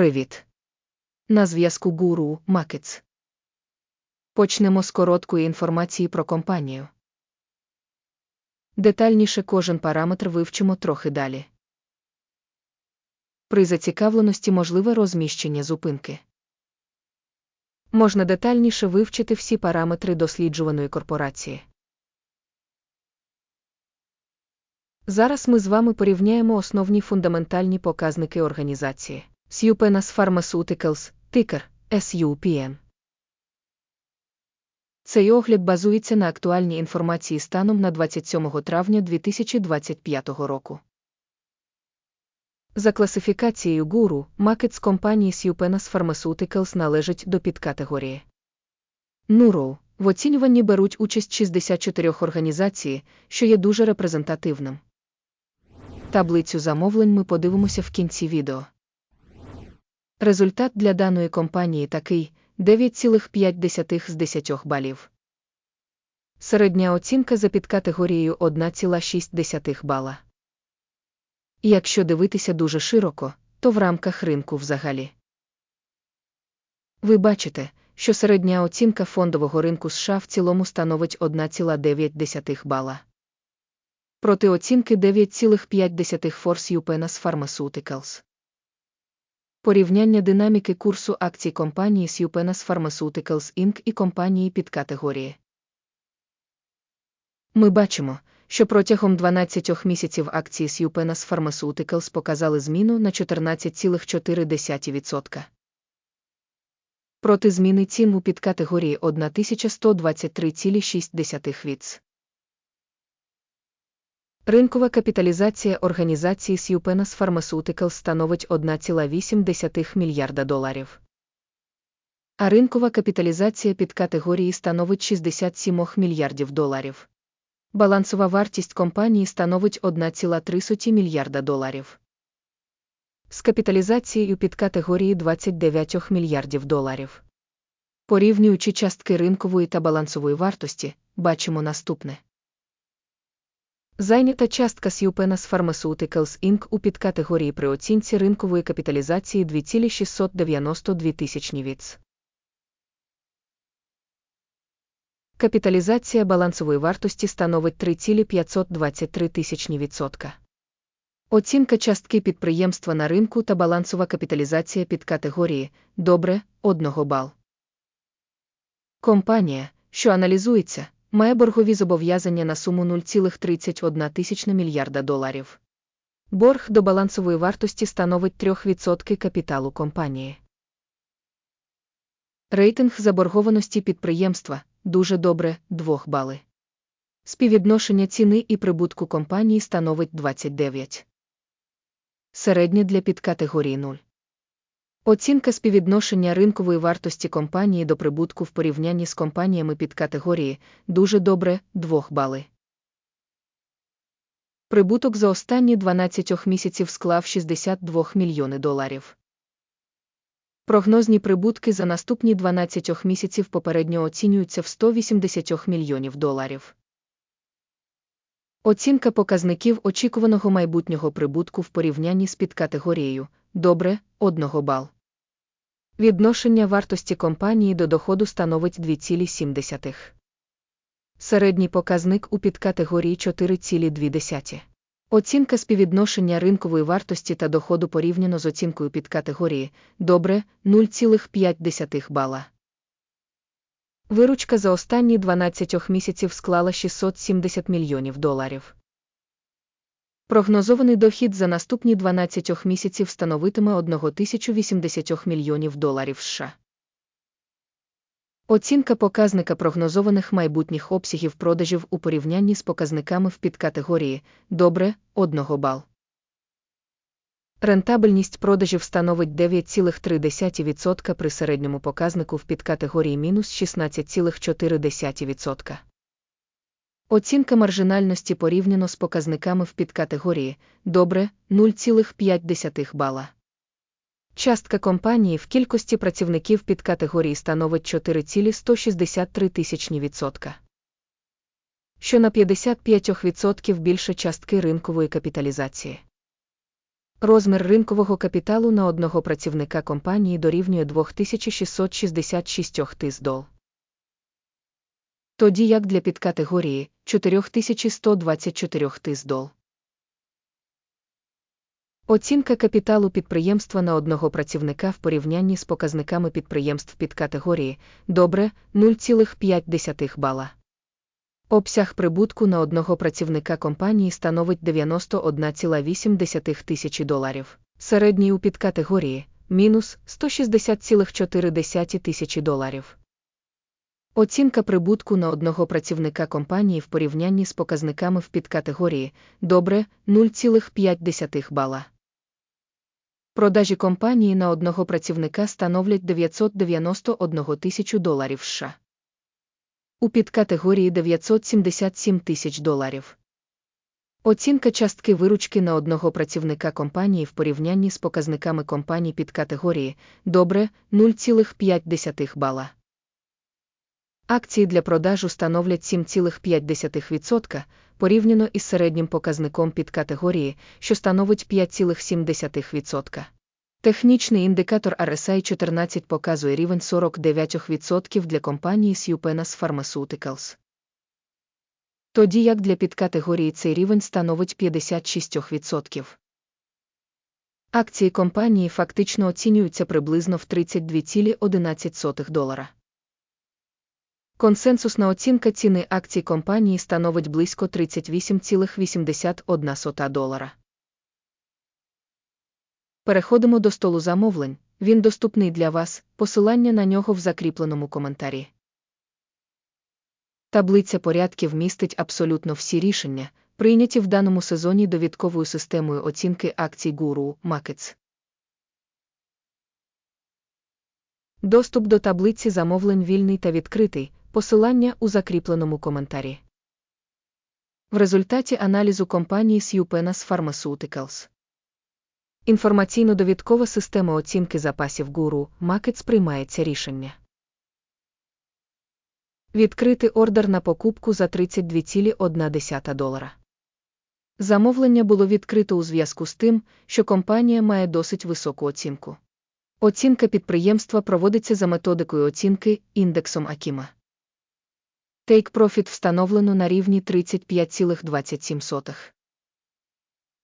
Привіт. На зв'язку гуру Макетс. Почнемо з короткої інформації про компанію. Детальніше кожен параметр вивчимо трохи далі. При зацікавленості можливе розміщення зупинки. Можна детальніше вивчити всі параметри досліджуваної корпорації. Зараз ми з вами порівняємо основні фундаментальні показники організації. Supenas Pharmaceuticals, тикер SUPN. Цей огляд базується на актуальній інформації станом на 27 травня 2025 року. За класифікацією гуру, макет з компанії Supenas Pharmaceuticals належить до підкатегорії. Нуроу в оцінюванні беруть участь 64 організацій, що є дуже репрезентативним. Таблицю замовлень ми подивимося в кінці відео. Результат для даної компанії такий 9,5 з 10 балів. Середня оцінка за підкатегорією 1,6 бала. Якщо дивитися дуже широко, то в рамках ринку взагалі. Ви бачите, що середня оцінка фондового ринку США в цілому становить 1,9 бала. Проти оцінки 9,5 Force Upenas Pharmaceuticals. Порівняння динаміки курсу акцій компанії Supenas Pharmaceuticals Inc. і компанії під категорії. Ми бачимо, що протягом 12 місяців акції Supenas Pharmaceuticals показали зміну на 14,4%. Проти зміни цін у підкатегорії 1123,6 віц. Ринкова капіталізація організації Supenas Pharmaceuticals становить 1,8 мільярда доларів. А ринкова капіталізація під категорії становить 67 мільярдів доларів. Балансова вартість компанії становить 1,3 мільярда доларів. З капіталізацією під категорії 29 мільярдів доларів. Порівнюючи частки ринкової та балансової вартості, бачимо наступне. Зайнята частка Supenas Pharmaceuticals Inc. у підкатегорії при оцінці ринкової капіталізації 2,692 тисячні віц. Капіталізація балансової вартості становить 3,523 тисячні відсотка. Оцінка частки підприємства на ринку та балансова капіталізація під категорії добре 1 бал. Компанія, що аналізується, має боргові зобов'язання на суму 0,31 тисячна мільярда доларів. Борг до балансової вартості становить 3% капіталу компанії. Рейтинг заборгованості підприємства дуже добре 2 бали. Співвідношення ціни і прибутку компанії становить 29. Середнє для підкатегорії 0. Оцінка співвідношення ринкової вартості компанії до прибутку в порівнянні з компаніями під категорії дуже добре 2 бали. Прибуток за останні 12 місяців склав 62 мільйони доларів. Прогнозні прибутки за наступні 12 місяців попередньо оцінюються в 180 мільйонів доларів. Оцінка показників очікуваного майбутнього прибутку в порівнянні з підкатегорією добре 1 бал. Відношення вартості компанії до доходу становить 2,7. Середній показник у підкатегорії 4,2. Оцінка співвідношення ринкової вартості та доходу порівняно з оцінкою підкатегорії добре 0,5 бала. Виручка за останні 12 місяців склала 670 мільйонів доларів. Прогнозований дохід за наступні 12 місяців становитиме 1080 мільйонів доларів США. Оцінка показника прогнозованих майбутніх обсягів продажів у порівнянні з показниками в підкатегорії добре 1 бал. Рентабельність продажів становить 9,3% при середньому показнику в підкатегорії мінус 16,4%. Оцінка маржинальності порівняно з показниками в підкатегорії добре 0,5 бала. Частка компанії в кількості працівників під категорії становить 4,163 тисячні відсотка. Що на 55% більше частки ринкової капіталізації. Розмір ринкового капіталу на одного працівника компанії дорівнює 2666 тис дол. Тоді як для підкатегорії 4124 тис дол. Оцінка капіталу підприємства на одного працівника в порівнянні з показниками підприємств підкатегорії добре 0,5 бала. Обсяг прибутку на одного працівника компанії становить 91,8 тисячі доларів. Середній у підкатегорії мінус 160,4 тисячі доларів. Оцінка прибутку на одного працівника компанії в порівнянні з показниками в підкатегорії добре 0,5 бала. Продажі компанії на одного працівника становлять 991 тисячу доларів США. У підкатегорії 977 тисяч доларів. Оцінка частки виручки на одного працівника компанії в порівнянні з показниками компаній підкатегорії добре 0,5 бала. Акції для продажу становлять 7,5% порівняно із середнім показником підкатегорії, що становить 5,7%. Технічний індикатор RSI 14 показує рівень 49% для компанії Supenas Pharmaceuticals. Тоді як для підкатегорії цей рівень становить 56%. Акції компанії фактично оцінюються приблизно в 32,11 долара. Консенсусна оцінка ціни акцій компанії становить близько 38,81 долара. Переходимо до столу замовлень. Він доступний для вас, посилання на нього в закріпленому коментарі. Таблиця порядків містить абсолютно всі рішення, прийняті в даному сезоні довідковою системою оцінки акцій Guru Markets. Доступ до таблиці замовлень вільний та відкритий, посилання у закріпленому коментарі. В результаті аналізу компанії Supenas Pharmaceuticals. Інформаційно-довідкова система оцінки запасів Guru Markets приймається рішення. Відкрити ордер на покупку за 32,1 долара. Замовлення було відкрито у зв'язку з тим, що компанія має досить високу оцінку. Оцінка підприємства проводиться за методикою оцінки індексом Акіма. Take Profit встановлено на рівні 35,27.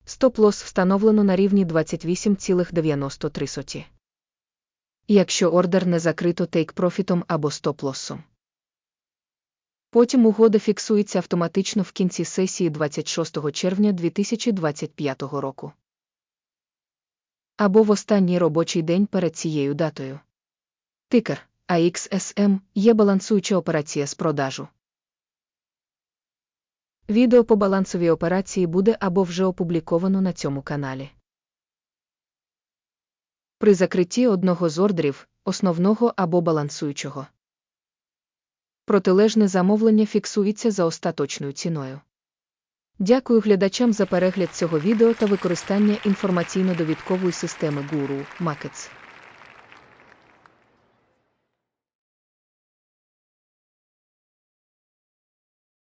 Стоп-лосс встановлено на рівні 28,93. Якщо ордер не закрито Take Profit або стоп-лоссом. Потім угода фіксується автоматично в кінці сесії 26 червня 2025 року. Або в останній робочий день перед цією датою. Тикер AXSM є балансуюча операція з продажу. Відео по балансовій операції буде або вже опубліковано на цьому каналі. При закритті одного з ордерів, основного або балансуючого. Протилежне замовлення фіксується за остаточною ціною. Дякую глядачам за перегляд цього відео та використання інформаційно-довідкової системи Guru Markets.